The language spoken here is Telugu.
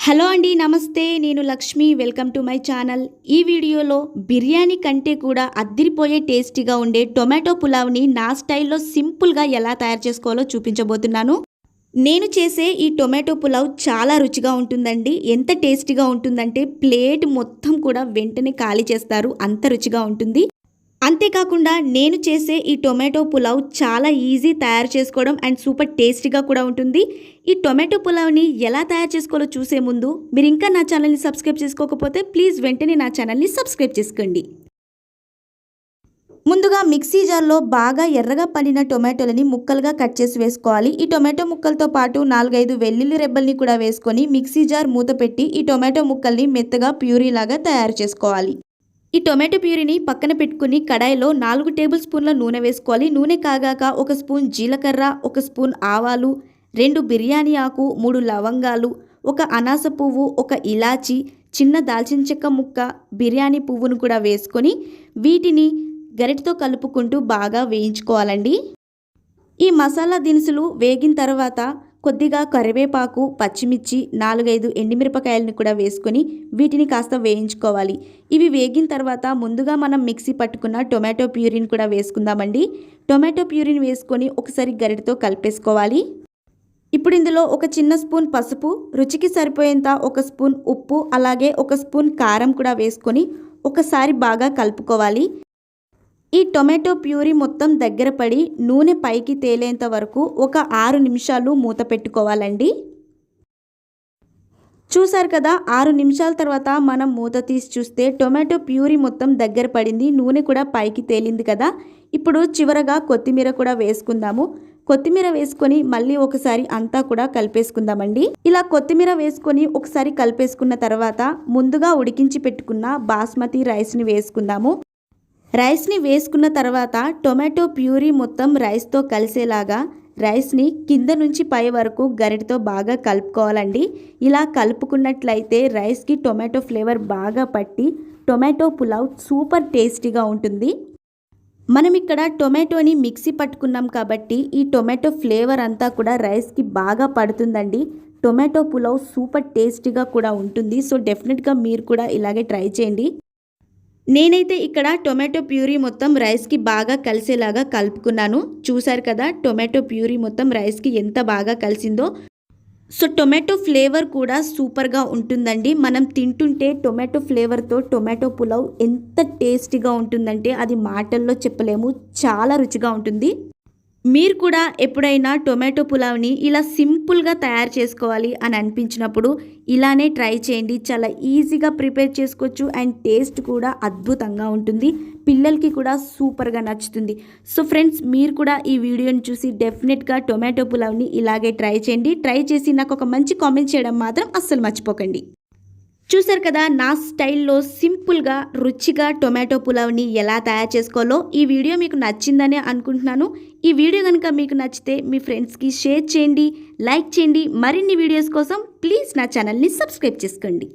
హలో అండి నమస్తే. నేను Lakshmi. Welcome to my channel. ఈ వీడియోలో బిర్యానీ కంటే కూడా అద్దిరిపోయే టేస్టీగా ఉండే టొమాటో పులావ్ని నా స్టైల్లో సింపుల్గా ఎలా తయారు చేసుకోవాలో చూపించబోతున్నాను. నేను చేసే ఈ టొమాటో పులావ్ చాలా రుచిగా ఉంటుందండి. ఎంత టేస్టీగా ఉంటుందంటే ప్లేట్ మొత్తం కూడా వెంటనే ఖాళీ చేస్తారు. అంత రుచిగా ఉంటుంది. అంతేకాకుండా నేను చేసే ఈ టొమాటో పులావ్ చాలా ఈజీ తయారు చేసుకోవడం అండ్ సూపర్ టేస్టీగా కూడా ఉంటుంది. ఈ టొమాటో పులావ్ని ఎలా తయారు చేసుకోవాలో చూసే ముందు మీరు ఇంకా నా ఛానల్ని సబ్స్క్రైబ్ చేసుకోకపోతే ప్లీజ్ వెంటనే నా ఛానల్ని సబ్స్క్రైబ్ చేసుకోండి. ముందుగా మిక్సీ జార్లో బాగా ఎర్రగా పండిన టొమాటోలని ముక్కలుగా కట్ చేసి వేసుకోవాలి. ఈ టొమాటో ముక్కలతో పాటు నాలుగైదు వెల్లుల్లి రెబ్బల్ని కూడా వేసుకొని మిక్సీ జార్ మూత పెట్టి ఈ టొమాటో ముక్కల్ని మెత్తగా ప్యూరీలాగా తయారు చేసుకోవాలి. ఈ టొమాటో ప్యూరీని పక్కన పెట్టుకుని కడాయిలో నాలుగు టేబుల్ స్పూన్ల నూనె వేసుకోవాలి. నూనె కాగాక ఒక స్పూన్ జీలకర్ర ఒక స్పూన్ ఆవాలు రెండు బిర్యానీ ఆకు మూడు లవంగాలు ఒక అనాస పువ్వు ఒక ఇలాచి చిన్న దాల్చిన చెక్క ముక్క బిర్యానీ పువ్వును కూడా వేసుకొని వీటిని గరిటతో కలుపుకుంటూ బాగా వేయించుకోవాలండి. ఈ మసాలా దినుసులు వేగిన తర్వాత కొద్దిగా కరివేపాకు పచ్చిమిర్చి నాలుగైదు ఎండిమిరపకాయలను కూడా వేసుకొని వీటిని కాస్త వేయించుకోవాలి. ఇవి వేగిన తర్వాత ముందుగా మనం మిక్సీ పట్టుకున్న టొమాటో ప్యూరిన్ కూడా వేసుకుందామండి. టొమాటో ప్యూరిన్ వేసుకొని ఒకసారి గరిటతో కలిపేసుకోవాలి. ఇప్పుడు ఇందులో ఒక చిన్న స్పూన్ పసుపు రుచికి సరిపోయేంత ఒక స్పూన్ ఉప్పు అలాగే ఒక స్పూన్ కారం కూడా వేసుకొని ఒకసారి బాగా కలుపుకోవాలి. ఈ టొమాటో ప్యూరీ మొత్తం దగ్గర పడి నూనె పైకి తేలేంత వరకు ఒక ఆరు నిమిషాలు మూత పెట్టుకోవాలండి. చూసారు కదా ఆరు నిమిషాల తర్వాత మనం మూత తీసి చూస్తే టొమాటో ప్యూరీ మొత్తం దగ్గర పడింది నూనె కూడా పైకి తేలింది కదా. ఇప్పుడు చివరగా కొత్తిమీర కూడా వేసుకుందాము. కొత్తిమీర వేసుకొని మళ్ళీ ఒకసారి అంతా కూడా కలిపేసుకుందామండి. ఇలా కొత్తిమీర వేసుకొని ఒకసారి కలిపేసుకున్న తర్వాత ముందుగా ఉడికించి పెట్టుకున్న బాస్మతి రైస్ని వేసుకుందాము. రైస్ని వేసుకున్న తర్వాత టొమాటో ప్యూరీ మొత్తం రైస్తో కలిసేలాగా రైస్ని కింద నుంచి పై వరకు గరిటతో బాగా కలుపుకోవాలండి. ఇలా కలుపుకున్నట్లయితే రైస్కి టొమాటో ఫ్లేవర్ బాగా పట్టి టొమాటో పులావ్ సూపర్ టేస్టీగా ఉంటుంది. మనం ఇక్కడ టొమాటోని మిక్సీ పట్టుకున్నాం కాబట్టి ఈ టొమాటో ఫ్లేవర్ అంతా కూడా రైస్కి బాగా పడుతుందండి. టొమాటో పులావ్ సూపర్ టేస్టీగా కూడా ఉంటుంది. సో డెఫినెట్గా మీరు కూడా ఇలాగే ట్రై చేయండి. నేనైతే ఇక్కడ టొమాటో ప్యూరీ మొత్తం రైస్కి బాగా కలిసేలాగా కలుపుకున్నాను. చూసారు కదా టొమాటో ప్యూరీ మొత్తం రైస్కి ఎంత బాగా కలిసిందో. సో టొమాటో ఫ్లేవర్ కూడా సూపర్గా ఉంటుందండి. మనం తింటుంటే టొమాటో ఫ్లేవర్తో టొమాటో పులావ్ ఎంత టేస్టీగా ఉంటుందంటే అది మాటల్లో చెప్పలేము. చాలా రుచిగా ఉంటుంది. మీరు కూడా ఎప్పుడైనా టొమాటో పులావ్ని ఇలా సింపుల్గా తయారు చేసుకోవాలి అని అనిపించినప్పుడు ఇలానే ట్రై చేయండి. చాలా ఈజీగా ప్రిపేర్ చేసుకోవచ్చు అండ్ టేస్ట్ కూడా అద్భుతంగా ఉంటుంది. పిల్లలకి కూడా సూపర్గా నచ్చుతుంది. సో ఫ్రెండ్స్ మీరు కూడా ఈ వీడియోని చూసి డెఫినెట్గా టొమాటో పులావ్ని ఇలాగే ట్రై చేయండి. ట్రై చేసి నాకు ఒక మంచి కామెంట్ చేయడం మాత్రం అస్సలు మర్చిపోకండి. చూసారు కదా నా స్టైల్లో సింపుల్గా రుచిగా టొమాటో పులావ్ని ఎలా తయారు చేసుకోవాలో ఈ వీడియో మీకు నచ్చిందని అనుకుంటున్నాను. ఈ వీడియో కనుక మీకు నచ్చితే మీ ఫ్రెండ్స్కి షేర్ చేయండి లైక్ చేయండి. మరిన్ని వీడియోస్ కోసం ప్లీజ్ నా ఛానల్ని సబ్స్క్రైబ్ చేసుకోండి.